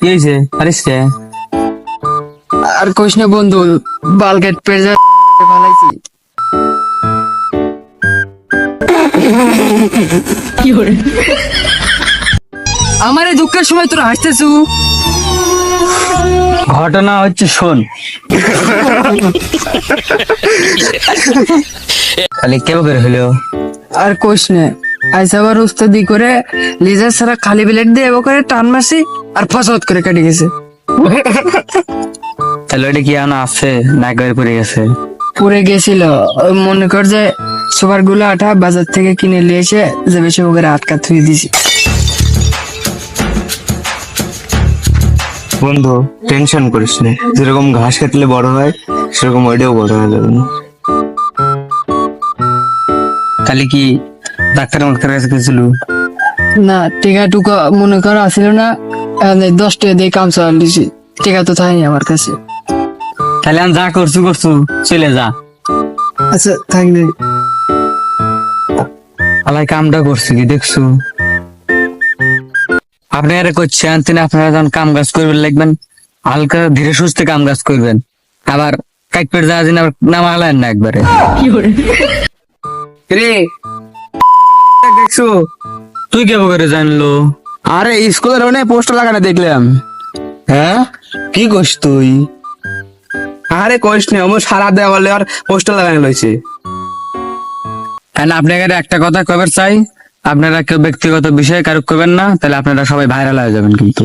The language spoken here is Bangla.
কি হয়েছে পারিস কে আর কোশ না বন্ধু বালকেট পেজা ফালাইছি আমার এই দুঃখের সময় তোরা হাসতেছু। ঘটনা হচ্ছে শোন। খালি কেউ করে হলো আর কোশ না আইস আবার উস্তাদি করে লেজার ছাড়া খালি ব্লেড দিয়ে এবার করে টান মারছি। আর ফসত করে কেটে গেছে। তাহলে ওটা কি এখন আছে? না পড়ে গেছে। পরে গেছিল। মনে কর যে সুপারগুলো আঠা বাজার থেকে কিনে নিয়ে এসে যে বেশি ওকে আটকা থুই দিছি বন্ধু টেনশন করিস না। যেরকম ঘাস কাটলে বড় হয় সেরকম ওইটাও বড় হয়ে যাবে কালি কি ডাক্তার মাক্তার কাছে গেছিল? না টিকা টুকা মনে করা আসিল না দশ টাকা দিয়ে কাম চাল দিছি। টিকা তো থাই আমার কাছে। তাহলে আমি যা করছু করছু চলে যা। আচ্ছা থাকলে আলাই কামটা করছি কি দেখছ? আপনারা করছে আনতেন আপনারা যখন কাম কাজ করবেন লাগবেন হালকা ধীরে সুস্থে কাম কাজ করবেন। আবার কাইপের যা দিন আবার নাম না একবারে। রে! দেখছ? তুই কেমন করে জানলো? আরে স্কুলের ওখানে পোস্টার লাগানো দেখলাম। হ্যাঁ? কি কইস তুই? আরে কইস না আমার সারা দেওয়া বলে আর পোস্টার লাগানো লইছে হ্যাঁ আপনাকে একটা কথা কবার চাই। আপনারা কেউ ব্যক্তিগত বিষয়ে কারুক করবেন না তাহলে আপনারা সবাই ভাইরাল হয়ে যাবেন কিন্তু।